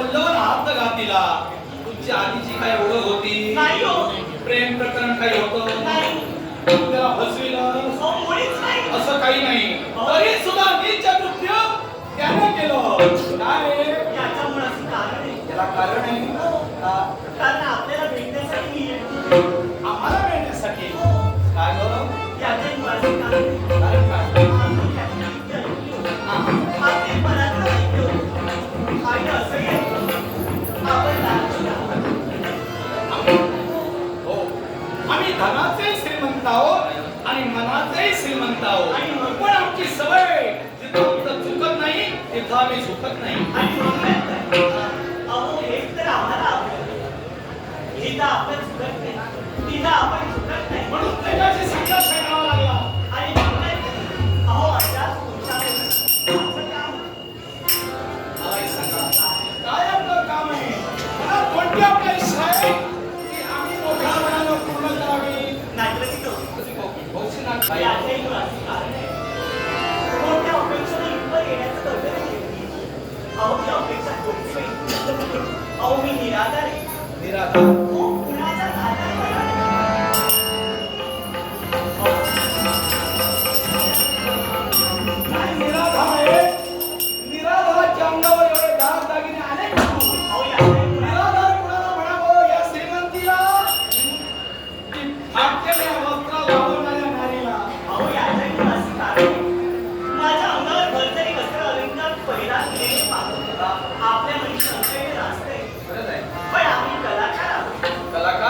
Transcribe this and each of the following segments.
पल्लवर हात घातीला तुमची आधीची काय ओळख होती? नाही हो. प्रेम प्रकरण काय होत? नाही. फसविलं? हो, असं काही नाही. तरी सुद्धा नीच कृत्य त्याने केलं. काय? धनाचे श्रीमंत आहोत आणि मनाचे श्रीमंत आहोत पण आमची सवय जिथं आमचं चुकत नाही तिथं आम्ही चुकत नाही. अहो एक तर आम्हाला आवडत जिथं आपण चुकत नाही तिथं आपण चुकत नाही. म्हणून अहो मी निराधार आहे. निराधार.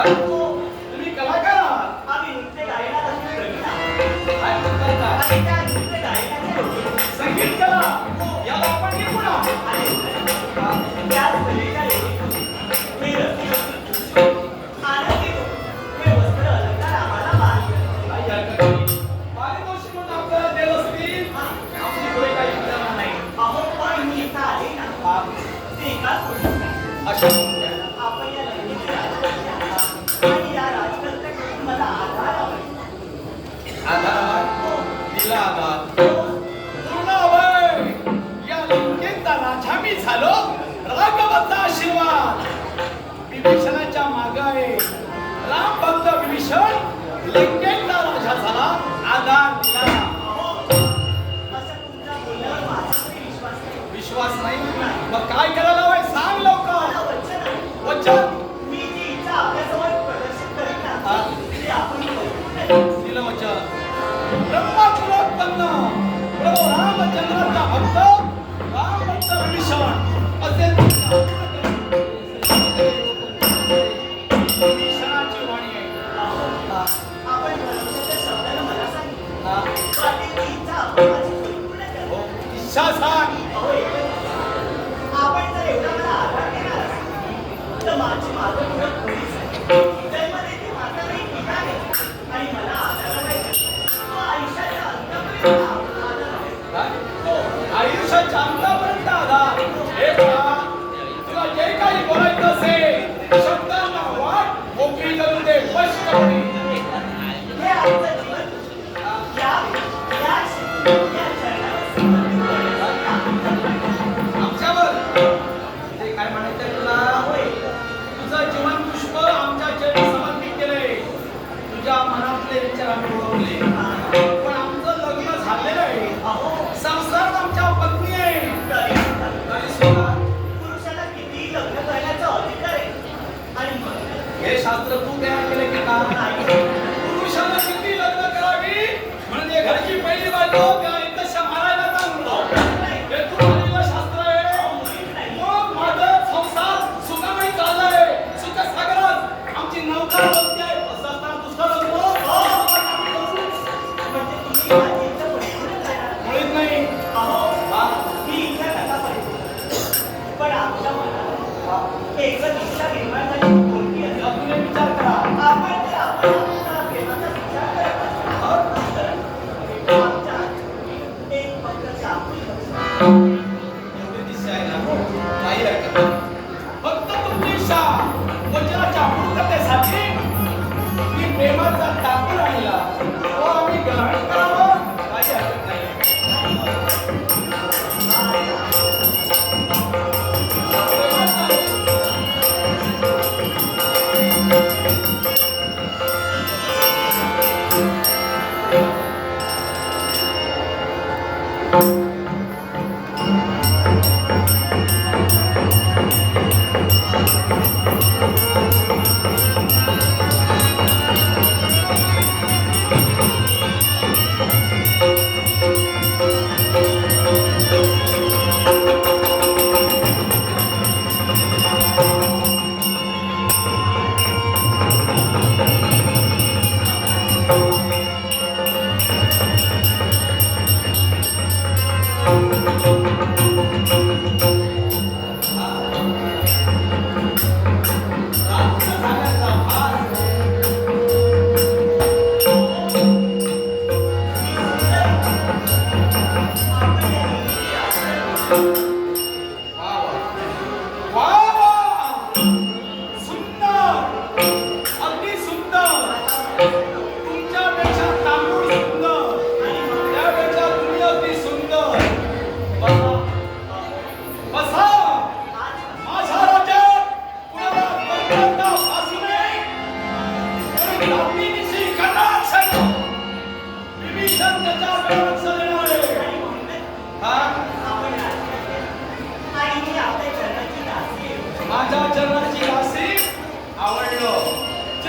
자. रामचंद्राचा भक्त रामभक्त विभीषण असे विभीषणाची वाणी आहे. हो, इच्छा सांग आपण जर एवढा मला आधार देणार असाल तर माझी मागणी पोलीस आहे आणि मला आधार नाही तो आयुष्याच्या अंतपर्यंत চামড়া हे शास्त्र तू तयार केले की Música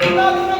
Obrigado.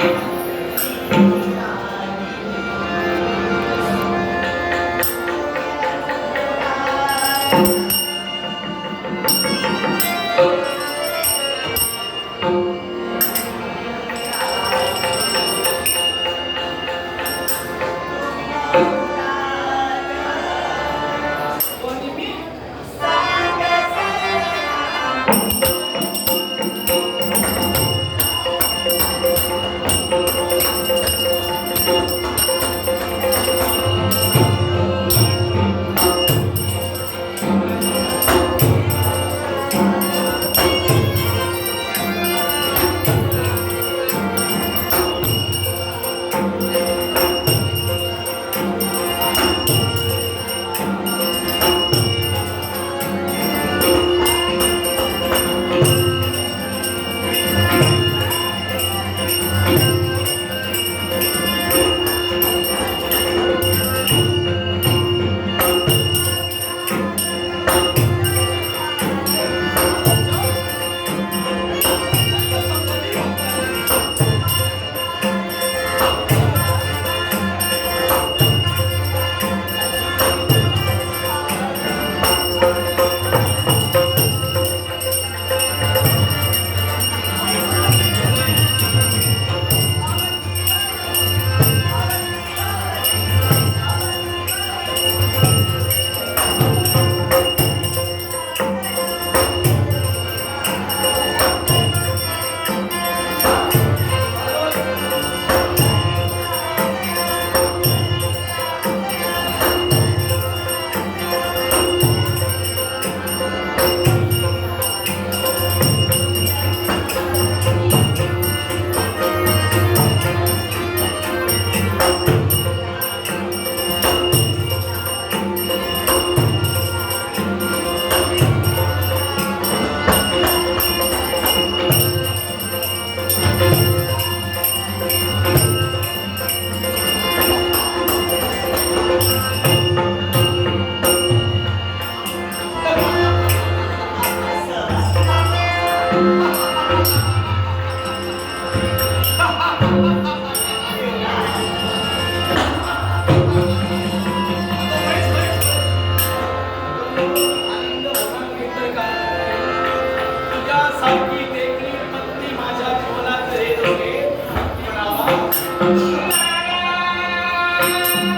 अहो, एकच